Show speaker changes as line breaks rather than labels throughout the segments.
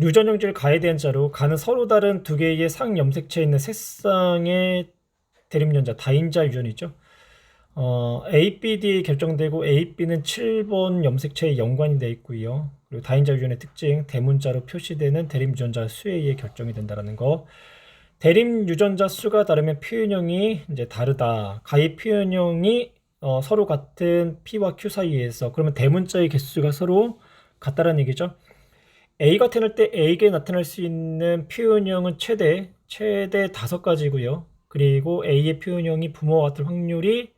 유전형질 가에 대한 자로 가는 서로 다른 두 개의 상염색체에 있는 세 쌍의 대립연자 다인자 유전이죠. 어, ABD 결정되고 AB는 7번 염색체에 연관이 되어 있고요. 그리고 다인자 유전의 특징 대문자로 표시되는 대립 유전자 수에 의해 결정이 된다라는 거. 대립 유전자 수가 다르면 표현형이 이제 다르다. 가의 표현형이 어, 서로 같은 P와 Q 사이에서 그러면 대문자의 개수가 서로 같다라는 얘기죠. A가 태어날 때 A에게 나타날 수 있는 표현형은 최대 최대 다섯 가지고요. 그리고 A의 표현형이 부모와 같을 확률이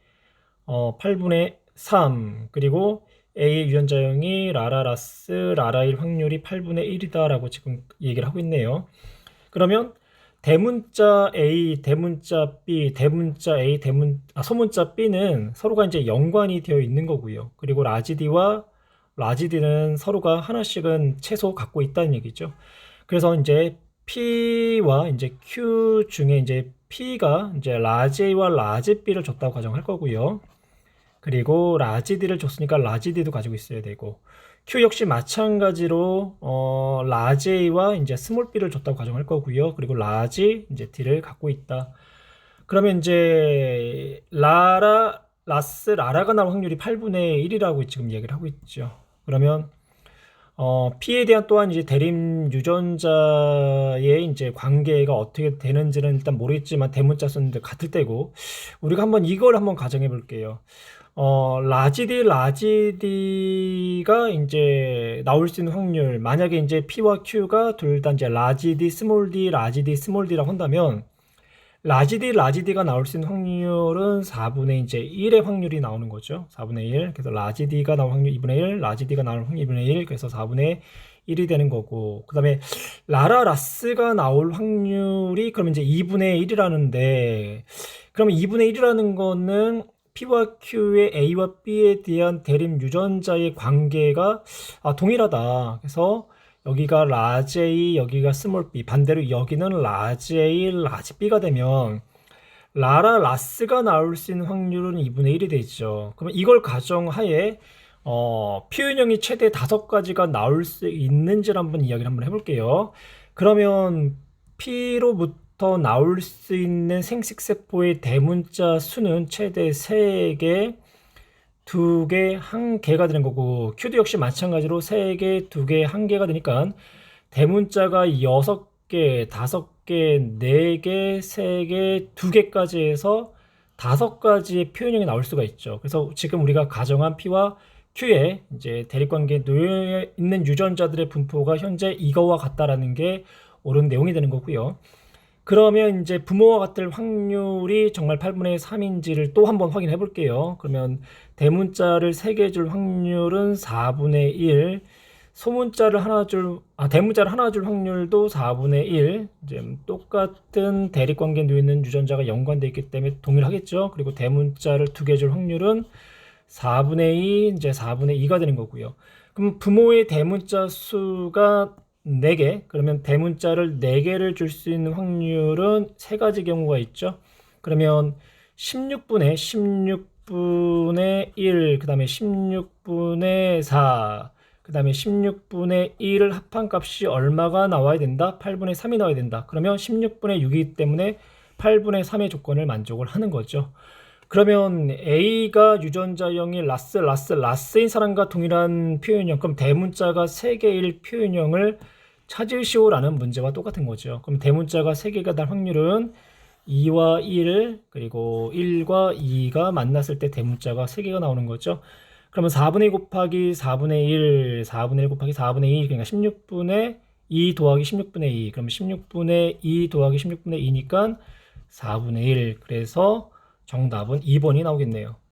어, 8분의 3 그리고 A의 유전자형이 라라라스 라라일 확률이 8분의 1이다라고 지금 얘기를 하고 있네요. 그러면 대문자 A, 대문자 B, 대문자 A, 대문 아 소문자 B는 서로가 이제 연관이 되어 있는 거고요. 그리고 라지디와 라지디는 서로가 하나씩은 최소 갖고 있다는 얘기죠. 그래서 이제 P와 이제 Q 중에 이제 P가 이제 라지와 라지 B를 줬다고 가정할 거고요. 그리고 라지 D를 줬으니까 라지 D도 가지고 있어야 되고 Q 역시 마찬가지로 어, 라지 A와 이제 스몰 B를 줬다고 가정할 거고요. 그리고 라지 이제 D를 갖고 있다. 그러면 이제 라라 라스 라라가 나올 확률이 8분의 1이라고 지금 얘기를 하고 있죠. 그러면 어, P에 대한 또한 이제 대립 유전자의 이제 관계가 어떻게 되는지는 일단 모르겠지만 대문자 쓰는데 같을 때고 우리가 한번 이걸 한번 가정해 볼게요. 어, 라지디 라지디가 이제 나올 수 있는 확률 만약에 이제 P와 Q가 둘 다 이제 라지디 스몰 d 라지디 스몰 d라고 한다면 라지디 라지디가 나올 수 있는 확률은 4분의 이제 1의 확률이 나오는 거죠. 4분의 1. 그래서 라지디가 나올 확률 2분의 1, 라지디가 나올 확률 2분의 1. 그래서 4분의 1이 되는 거고. 그다음에 라라 라스가 나올 확률이 그러면 이제 2분의 1이라는데 그러면 2분의 1이라는 거는 P와 Q의 A와 B에 대한 대립 유전자의 관계가 아, 동일하다. 그래서 여기가 라지 A, 여기가 스몰 b. 반대로 여기는 라지 A, 라지 B가 되면 라라 라스가 나올 수 있는 확률은 2분의 1이 되죠. 그러면 이걸 가정하에 어, 표현형이 최대 다섯 가지가 나올 수 있는지를 한번 이야기를 한번 해볼게요. 그러면 P로부터 나올 수 있는 생식세포의 대문자 수는 최대 3개, 2개, 1개가 되는 거고 Q도 역시 마찬가지로 3개, 2개, 1개가 되니까 대문자가 6개, 5개, 4개, 3개, 2개까지 해서 다섯 가지의 표현형이 나올 수가 있죠. 그래서 지금 우리가 가정한 P와 Q에 이제 대립관계에 놓여 있는 유전자들의 분포가 현재 이거와 같다라는 게 옳은 내용이 되는 거고요. 그러면 이제 부모와 같을 확률이 정말 8분의 3인지를 또 한번 확인해 볼게요. 그러면 대문자를 3개 줄 확률은 4분의 1, 소문자를 하나 줄, 아, 대문자를 하나 줄 확률도 4분의 1. 이제 똑같은 대립관계에 놓여 있는 유전자가 연관되어 있기 때문에 동일하겠죠. 그리고 대문자를 두 개 줄 확률은 4분의 2, 이제 4분의 2가 되는 거고요. 그럼 부모의 대문자 수가 4개, 그러면 대문자를 4개를 줄 수 있는 확률은 세 가지 경우가 있죠. 그러면 16분의 16분의 1, 그 다음에 16분의 4, 그 다음에 16분의 1을 합한 값이 얼마가 나와야 된다? 8분의 3이 나와야 된다. 그러면 16분의 6이기 때문에 8분의 3의 조건을 만족을 하는 거죠. 그러면 A가 유전자형이 라스, 라스, 라스인 사람과 동일한 표현형, 그럼 대문자가 3개일 표현형을 찾으시오라는 문제와 똑같은 거죠. 그럼 대문자가 3개가 날 확률은 2와 1, 그리고 1과 2가 만났을 때 대문자가 3개가 나오는 거죠. 그러면 4분의 2 곱하기 4분의 1, 4분의 1 곱하기 4분의 2, 그러니까 16분의 2 더하기 16분의 2. 그러면 16분의 2 더하기 16분의 2니까 4분의 1. 그래서 정답은 2번이 나오겠네요.